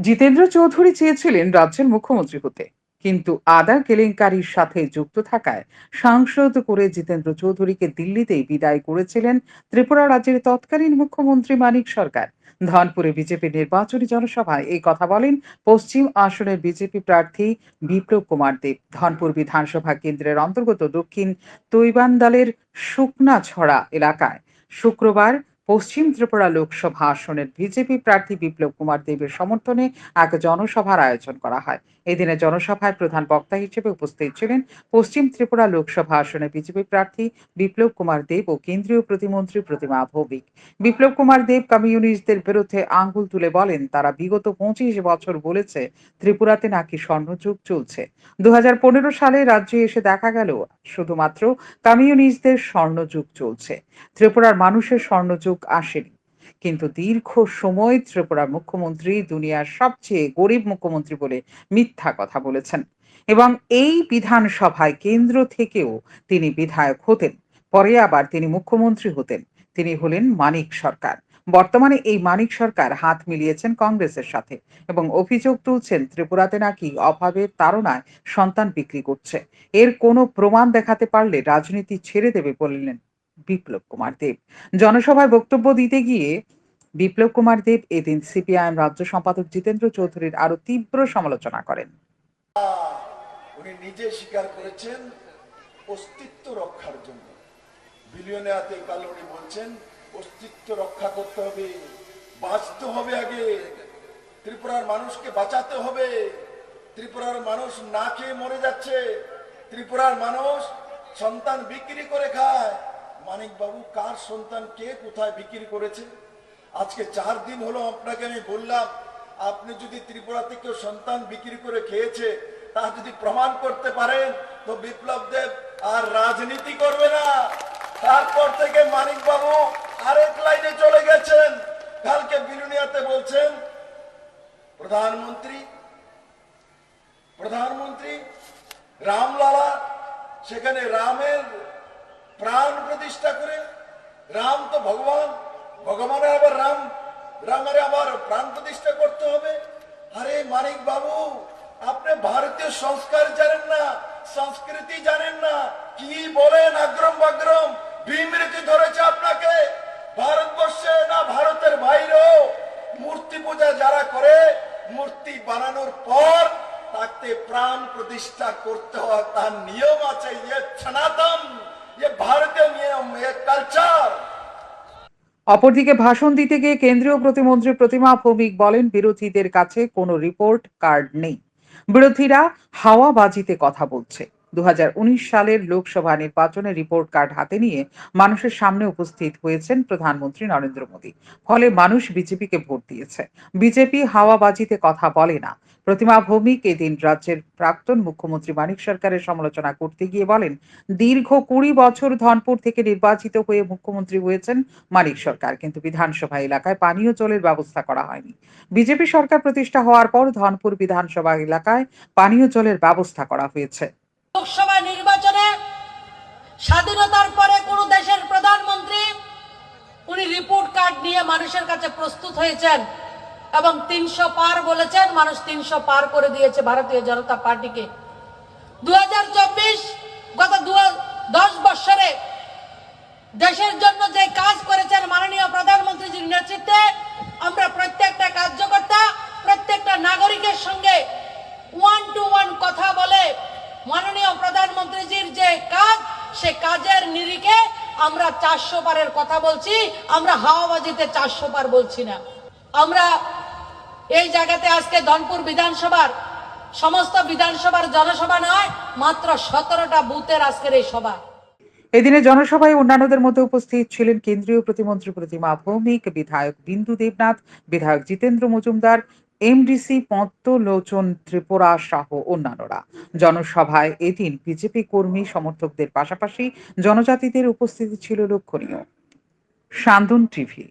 জিতেন্দ্র চৌধুরী চেয়েছিলেন রাজ্যের মুখ্যমন্ত্রী হতে। কিন্তু আদা কেলেঙ্কারির সাথে যুক্ত থাকায় সাংসদ করে জিতেন্দ্র চৌধুরীকে দিল্লিতেই বিদায় করেছিলেন ত্রিপুরা রাজ্যের তৎকালীন মুখ্যমন্ত্রী মানিক সরকার। ধনপুরে বিজেপি নির্বাচনী জনসভায় এই কথা বলেন পশ্চিম আসনের বিজেপি প্রার্থী বিপ্লব কুমার দেব। ধনপুর বিধানসভা কেন্দ্রের অন্তর্গত দক্ষিণ তৈবান্দালের শুকনাছড়া এলাকায় শুক্রবার পশ্চিম ত্রিপুরা লোকসভা আসনের বিজেপি প্রার্থী বিপ্লব কুমার দেবের সমর্থনে এক জনসভার আয়োজন করা হয়। এদিনে জনসভায় প্রধান বক্তা হিসেবে উপস্থিত ছিলেন পশ্চিম ত্রিপুরা লোকসভা আসনে বিজেপি প্রার্থী বিপ্লব কুমার দেব ও কেন্দ্রীয় প্রতিমন্ত্রী প্রতিমা ভৌমিক। বিপ্লব কুমার দেব কমিউনিস্টদের বিরুদ্ধে আঙ্গুল তুলে বলেন, তারা বিগত পঁচিশ বছর বলেছে ত্রিপুরাতে নাকি স্বর্ণযুগ চলছে। দু হাজার পনেরো সালে রাজ্যে এসে দেখা গেল, শুধুমাত্র কমিউনিস্টদের স্বর্ণযুগ চলছে। ত্রিপুরার মানুষের স্বর্ণযুগ আসেনি। কিন্তু দীর্ঘ সময় ত্রিপুরার মুখ্যমন্ত্রী দুনিয়ার সবচেয়ে গরিব মুখ্যমন্ত্রী বলে মিথ্যা কথা বলেছেন। এবং এই বিধানসভায় কেন্দ্র থেকেও তিনি বিধায়ক হতেন। পরে আবার তিনি মুখ্যমন্ত্রী হতেন। তিনি হলেন মানিক সরকার। বর্তমানে এই মানিক সরকার হাত মিলিয়েছেন কংগ্রেসের সাথে এবং অভিযোগ তুলছেন ত্রিপুরাতে নাকি অভাবের তাড়নায় সন্তান বিক্রি করছে। এর কোনো প্রমাণ দেখাতে পারলে রাজনীতি ছেড়ে দেবে বললেন বিপ্লব কুমার দেব। জনসভায় বক্তব্য দিতে গিয়ে বিপ্লব কুমার দেব এদিন সিপিআইএম রাজ্য সম্পাদক জিতেন্দ্র চৌধুরীর আরও তীব্র সমালোচনা করেন। উনি নিজে স্বীকার করেছেন অস্তিত্ব রক্ষার জন্য। বিলিয়নেয়াতে কাল উনি বলছেন, অস্তিত্ব রক্ষা করতে হবে, বাঁচতে হবে আগে। ত্রিপুরার মানুষকে বাঁচাতে হবে। ত্রিপুরার মানুষ না খেয়ে মরে যাচ্ছে। ত্রিপুরার মানুষ সন্তান বিক্রি করে খায়। মানিক বাবু কার সন্তান কে কোথায় বিক্রি করেছে? আজকে চার দিন হলো আপনাকে আমি বললাম, আপনি যদি ত্রিপুরা থেকে সন্তান বিক্রি করে খেয়েছে, তা যদি প্রমাণ করতে পারেন, তো বিপ্লব দেব আর রাজনীতি করবে না। তারপর থেকে মানিক বাবু আরেক লাইনে চলে গেছেন। কালকে বিরুনিয়াতে বলছেন, প্রধানমন্ত্রী প্রধানমন্ত্রী রামলালা, সেখানে রামের প্রাণ প্রতিষ্ঠা করে, রাম তো ভগবান ভগবানের আবার রাম, রামের আবার প্রাণ প্রতিষ্ঠা করতে হবে। আরে মানিক বাবু, আপনি ভারতীয় সংস্কার জানেন না, সংস্কৃতি জানেন না, কি বলেন আগ্রম বাগ্রম, বিমৃতি ধরেছে আপনাকে, ভারতবর্ষে না ভারতের বাইরেও মূর্তি পূজা যারা করে, মূর্তি বানানোর পর তাকে প্রাণ প্রতিষ্ঠা করতে হয় তার নিয়ম আছে ইয়ে সনাতন। অপরদিকে ভাষণ দিতে গিয়ে কেন্দ্রীয় প্রতিমন্ত্রী প্রতিমা ভৌমিক বলেন, বিরোধীদের কাছে কোনো রিপোর্ট কার্ড নেই। বিরোধীরা হাওয়া বাজিতে কথা বলছে। দু হাজার উনিশ সালের লোকসভা নির্বাচনে রিপোর্ট কার্ড হাতে নিয়ে মানুষের সামনে উপস্থিত হয়েছেন প্রধানমন্ত্রী নরেন্দ্র মোদী। ফলে মানুষ বিজেপিকে ভোট দিয়েছে। বিজেপি হাওয়াবাজিতে কথা বলে না। প্রতিমা ভৌমিক এদিন রাজ্যের প্রাক্তন মুখ্যমন্ত্রী মানিক সরকারের সমালোচনা করতে গিয়ে বলেন, দীর্ঘ কুড়ি বছর ধনপুর থেকে নির্বাচিত হয়ে মুখ্যমন্ত্রী হয়েছেন মানিক সরকার। কিন্তু বিধানসভা এলাকায় পানীয় জলের ব্যবস্থা করা হয়নি। বিজেপি সরকার প্রতিষ্ঠা হওয়ার পর ধনপুর বিধানসভা এলাকায় পানীয় জলের ব্যবস্থা করা হয়েছে। লোকসভা নির্বাচনে স্বাধীনতার পরে কোন দেশের প্রধানমন্ত্রী, উনি রিপোর্ট কার্ড নিয়ে মানুষের কাছে প্রস্তুত হয়েছেন এবং তিনশো পার বলেছেন, মানুষ তিনশো পার করে দিয়েছে ভারতীয় জনতা পার্টিকে। দু আমরা চারশো পারের কথা বলছি, আমরা হাওয়াবাজিতে চারশো পার বলছি না। আমরা এই জায়গাতে আজকে ধনপুর বিধানসভার, সমস্ত বিধানসভার জনসভা নয়, মাত্র সতেরোটা বুথের আজকের এই সভা। এদিনে জনসভায় অন্যান্যদের মধ্যে উপস্থিত ছিলেন কেন্দ্রীয় প্রতিমন্ত্রী প্রতিমা ভৌমিক, বিধায়ক বিন্দু দেবনাথ, বিধায়ক জিতেন্দ্র মজুমদার এমডিসি, পদ্মলোচন, ত্রিপুরা সহ অন্যান্যরা। জনসভায় এদিন বিজেপি কর্মী সমর্থকদের পাশাপাশি জনজাতিদের উপস্থিতি ছিল লক্ষণীয়। সান্দন টিভি